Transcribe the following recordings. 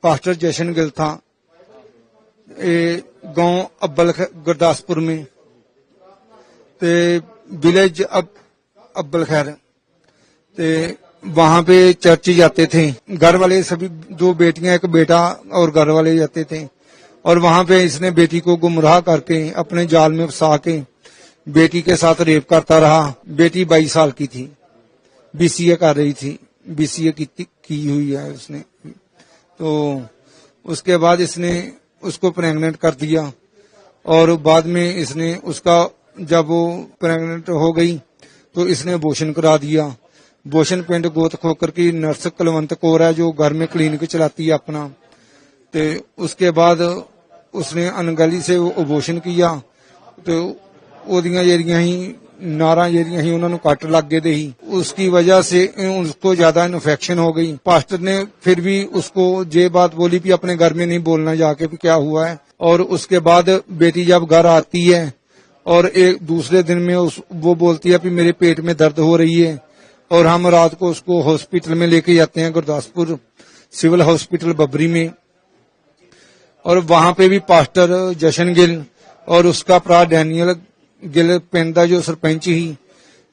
Pastor جیشن گل تھا گاؤں ابل گرداسپور میں ولیج اب، ابل خیر، تے وہاں پہ چرچ جاتے تھے۔ گھر والے سبھی دو بیٹیاں، ایک بیٹا اور گھر والے جاتے تھے۔ اور وہاں پہ اس نے بیٹی کو گمراہ کر کے اپنے جال میں پسا کے بیٹی کے ساتھ ریپ کرتا رہا۔ بیٹی بائیس سال کی تھی۔ بی سی اے کر رہی تھی۔ بی سی اے کی ہوئی ہے اس نے۔ تو اس کے بعد اس نے اس کو پریگنٹ کر دیا اور بعد میں اس نے اس کا جب وہ پریگنٹ ہو گئی تو اس نے بوشن کرا دیا۔ بوشن پنڈ گوت کھوکر کی نرس کلونت کور ہے جو گھر میں کلینک چلاتی ہے اپنا۔ تو اس کے بعد اس نے انگلی سے ابوشن کیا۔ تو وہ جہاں ہی نارا ہیں انہوں نے کٹ لگ گئے دے ہی اس کی وجہ سے اس کو زیادہ انفیکشن ہو گئی پاسٹر نے پھر بھی اس کو جے بات بولی بھی اپنے گھر میں نہیں بولنا جا کے کیا ہوا ہے اور اس کے بعد بیٹی جب گھر آتی ہے اور ایک دوسرے دن میں وہ بولتی ہے میرے پیٹ میں درد ہو رہی ہے اور ہم رات کو اس کو ہاسپیٹل میں لے کے جاتے ہیں گرداسپور سیول ہاسپٹل ببری میں اور وہاں پہ بھی پاسٹر جشن گل اور اس کا پرا ڈینیل ਗਿੱਲ ਪਿੰਡ ਦਾ ਜੋ ਸਰਪੰਚ ਹੀ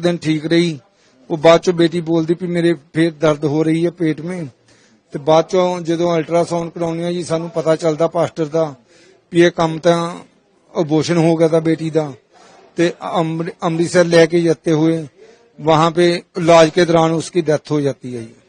ਦਿਨ ਠੀਕ ਰਹੀ। ਉਹ ਬਾਅਦ ਚੋਂ ਬੇਟੀ ਬੋਲਦੀ ਵੀ ਮੇਰੇ ਫੇਰ ਦਰਦ ਹੋ ਰਹੀ ਹੈ ਪੇਟ ਮੇ। ਤੇ ਬਾਅਦ ਚੋਂ ਜਦੋਂ ਅਲਟਰਾਸਾਊਂਡ ਕਰਾਉਣੀ ਆ ਜੀ, ਸਾਨੂੰ ਪਤਾ ਚੱਲਦਾ ਪਾਸਟਰ ਦਾ ਵੀ ਇਹ ਕੰਮ ਤਾਂ ਅਬੋਸ਼ਨ ਹੋ ਗਿਆ ਤਾਂ ਬੇਟੀ ਦਾ। تے امرتسر لے کے جاتے ہوئے وہاں پہ علاج کے دوران اس کی ڈیتھ ہو جاتی ہے جی۔